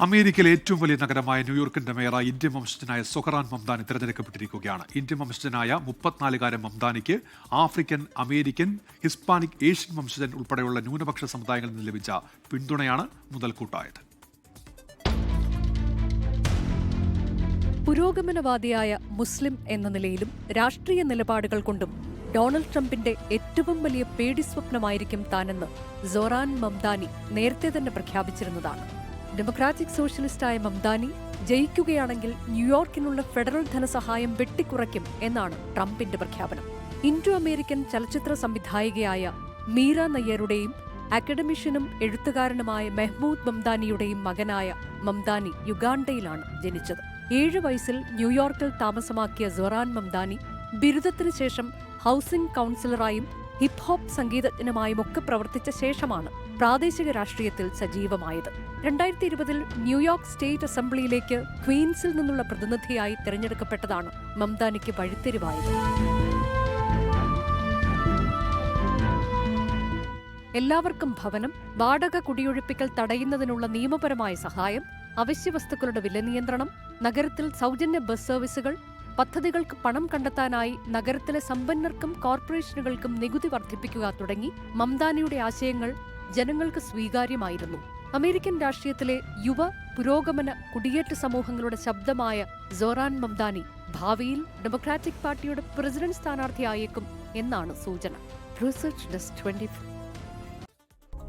അമേരിക്കയിലെ ഏറ്റവും വലിയ നഗരമായ ന്യൂയോർക്കിന്റെ മേയറായി ഇന്ത്യൻ വംശജനായ സൊഹറാൻ മംദാനി തിരഞ്ഞെടുക്കപ്പെട്ടിരിക്കുകയാണ്. ഇന്ത്യൻ വംശജനായ മുപ്പത്തിനാലുകാരൻ മംദാനിക്ക് ആഫ്രിക്കൻ അമേരിക്കൻ ഹിസ്പാനിക് ഏഷ്യൻ വംശജൻ ഉൾപ്പെടെയുള്ള ന്യൂനപക്ഷ സമുദായങ്ങളിൽ നിന്ന് ലഭിച്ച പിന്തുണയാണ് മുതൽക്കൂട്ടായത്. പുരോഗമനവാദിയായ മുസ്ലിം എന്ന നിലയിലും രാഷ്ട്രീയ നിലപാടുകൾ കൊണ്ടും ഡൊണാൾഡ് ട്രംപിന്റെ ഏറ്റവും വലിയ പേടി സ്വപ്നമായിരിക്കും താനെന്ന് സൊറാൻ മംദാനി നേരത്തെ തന്നെ പ്രഖ്യാപിച്ചിരുന്നതാണ്. ഡെമോക്രാറ്റിക് സോഷ്യലിസ്റ്റായ മംദാനി ജയിക്കുകയാണെങ്കിൽ ന്യൂയോർക്കിനുള്ള ഫെഡറൽ ധനസഹായം വെട്ടിക്കുറയ്ക്കും എന്നാണ് ട്രംപിന്റെ പ്രഖ്യാപനം. ഇൻഡോ അമേരിക്കൻ ചലച്ചിത്ര സംവിധായികയായ മീര നയ്യരുടെയും അക്കഡമിഷ്യനും എഴുത്തുകാരനുമായ മെഹ്മൂദ് മംദാനിയുടെയും മകനായ മംദാനി യുഗാണ്ടയിലാണ് ജനിച്ചത്. ഏഴു വയസ്സിൽ ന്യൂയോർക്കിൽ താമസമാക്കിയ സൊറാൻ മംദാനി ബിരുദത്തിനു ശേഷം ഹൗസിംഗ് കൗൺസിലറായും ഹിപ് ഹോപ്പ് സംഗീതജ്ഞനുമായും ഒക്കെ പ്രവർത്തിച്ച ശേഷമാണ് പ്രാദേശിക രാഷ്ട്രീയത്തിൽ സജീവമായത്. രണ്ടായിരത്തി ഇരുപതിൽ ന്യൂയോർക്ക് സ്റ്റേറ്റ് അസംബ്ലിയിലേക്ക് ക്വീൻസിൽ നിന്നുള്ള പ്രതിനിധിയായി തിരഞ്ഞെടുക്കപ്പെട്ടതാണ് മംദാനിക്ക് വഴിത്തിരിവായത്. എല്ലാവർക്കും ഭവനം വാടക കുടിയൊഴിപ്പിക്കൽ തടയുന്നതിനുള്ള നിയമപരമായ സഹായം അവശ്യവസ്തുക്കളുടെ വില നിയന്ത്രണം നഗരത്തിൽ സൗജന്യ ബസ് സർവീസുകൾ പദ്ധതികൾക്ക് പണം കണ്ടെത്താനായി നഗരത്തിലെ സമ്പന്നർക്കും കോർപ്പറേഷനുകൾക്കും നികുതി വർദ്ധിപ്പിക്കുക തുടങ്ങി മംദാനിയുടെ ആശയങ്ങൾ ജനങ്ങൾക്ക് സ്വീകാര്യമായിരുന്നു. അമേരിക്കൻ രാഷ്ട്രീയത്തിലെ യുവ പുരോഗമന കുടിയേറ്റ സമൂഹങ്ങളുടെ ശബ്ദമായ സോറാൻ മംദാനി ഭാവിയിൽ ഡെമോക്രാറ്റിക് പാർട്ടിയുടെ പ്രസിഡന്റ് സ്ഥാനാർത്ഥിയായേക്കും എന്നാണ് സൂചന. Research desk twenty